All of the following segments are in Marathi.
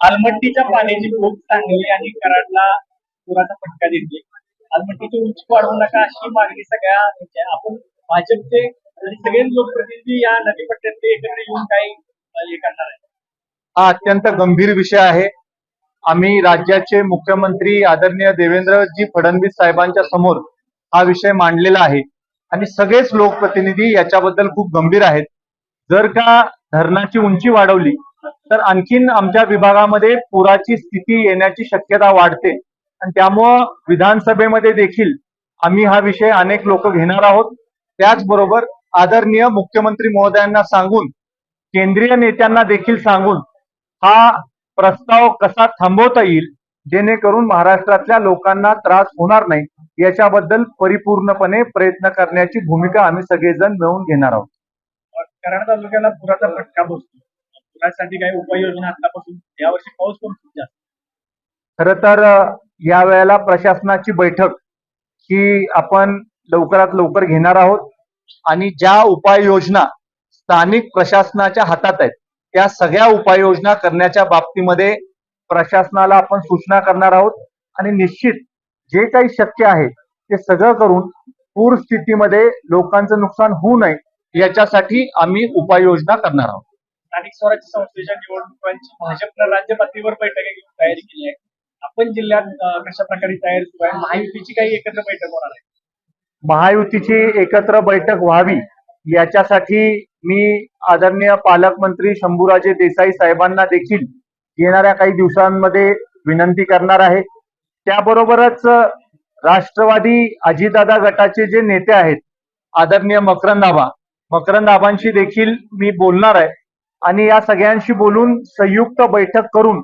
आलमट्टीच्या पाण्याची खूप चांगली आणि कराडला पुराचा फटका देते. आलमट्टीची उंची वाढवू नका अशी मागणी सगळ्या आपण भाजपचे आणि सगळे लोकप्रतिनिधी या नदीपट्ट्यातले एकत्र येऊन काही हे करणार आहे. हा अत्यंत गंभीर विषय आहे. आम्ही राज्याचे मुख्यमंत्री आदरणीय देवेंद्रजी फडणवीस साहेबांच्या समोर हा विषय मांडलेला आहे. आणि सगळेच लोकप्रतिनिधी याच्याबद्दल खूप गंभीर आहेत. जर का धरणाची उंची वाढवली तर आणखीन आमच्या विभागामध्ये पुराची स्थिती येण्याची शक्यता वाढते. आणि त्यामुळं विधानसभेमध्ये देखील आम्ही हा विषय अनेक लोक घेणार आहोत. त्याचबरोबर आदरणीय मुख्यमंत्री महोदयांना सांगून केंद्रीय नेत्यांना देखील सांगून हा प्रस्ताव कसा थांबवता येईल जेणेकरून महाराष्ट्रातल्या लोकांना त्रास होणार नाही याच्याबद्दल परिपूर्णपणे प्रयत्न करण्याची भूमिका आम्ही सगळेजण मिळवून घेणार आहोत. कराड तालुक्याला पुराचा फटका बसतो पुरासाठी काही उपाययोजना आतापासून यावर्षी पाऊस पण खूप जास्त. खर तर या वेळेला प्रशासनाची बैठक ही आपण लवकरात लवकर घेणार आहोत आणि ज्या उपाययोजना स्थानिक प्रशासनाच्या हातात आहेत त्या सगळ्या उपाययोजना करण्याच्या बाबतीमध्ये प्रशासनाला आपण सूचना करणार आहोत आणि निश्चित जे काही शक्य आहे ते सगळं करून पूर स्थितीमध्ये लोकांचं नुकसान होऊ नये याच्यासाठी आम्ही उपाययोजना करणार आहोत. स्थानिक स्वराज्य संस्थेच्या निवडणुकांची भाजपनं राज्य पातळीवर बैठक घेऊन तयारी केली आहे. आपण जिल्ह्यात कशा प्रकारे तयार सुरू आहे महायुतीची काही एकत्र बैठक होणार आहे? महायुतीची एकत्र बैठक व्हावी याच्यासाठी मी आदरणीय पालकमंत्री शंभूराजे देसाई साहेबांना देखील येणाऱ्या काही दिवसांमध्ये विनंती करणार आहे. त्याबरोबरच राष्ट्रवादी अजितदादा गटाचे जे नेते आहेत आदरणीय मकरंद मकरंदाबांशी मकरंद देखील मी बोलणार आहे. आणि या सगळ्यांशी बोलून संयुक्त बैठक करून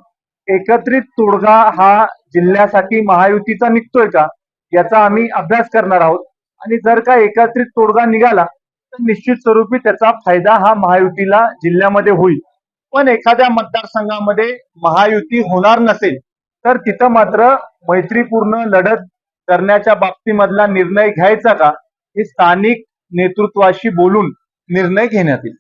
एकत्रित तोडगा हा जिल्ह्यासाठी महायुतीचा निघतोय का याचा आम्ही अभ्यास करणार आहोत. आणि जर का एकत्रित तोडगा निघाला तर निश्चित स्वरूपी त्याचा फायदा हा महायुतीला जिल्ह्यामध्ये होईल. पण एखाद्या मतदारसंघामध्ये महायुती होणार नसेल तर तिथं मात्र मैत्रीपूर्ण लढत करण्याच्या बाबतीमधला निर्णय घ्यायचा का हे स्थानिक नेतृत्वाशी बोलून निर्णय घेण्यात येईल.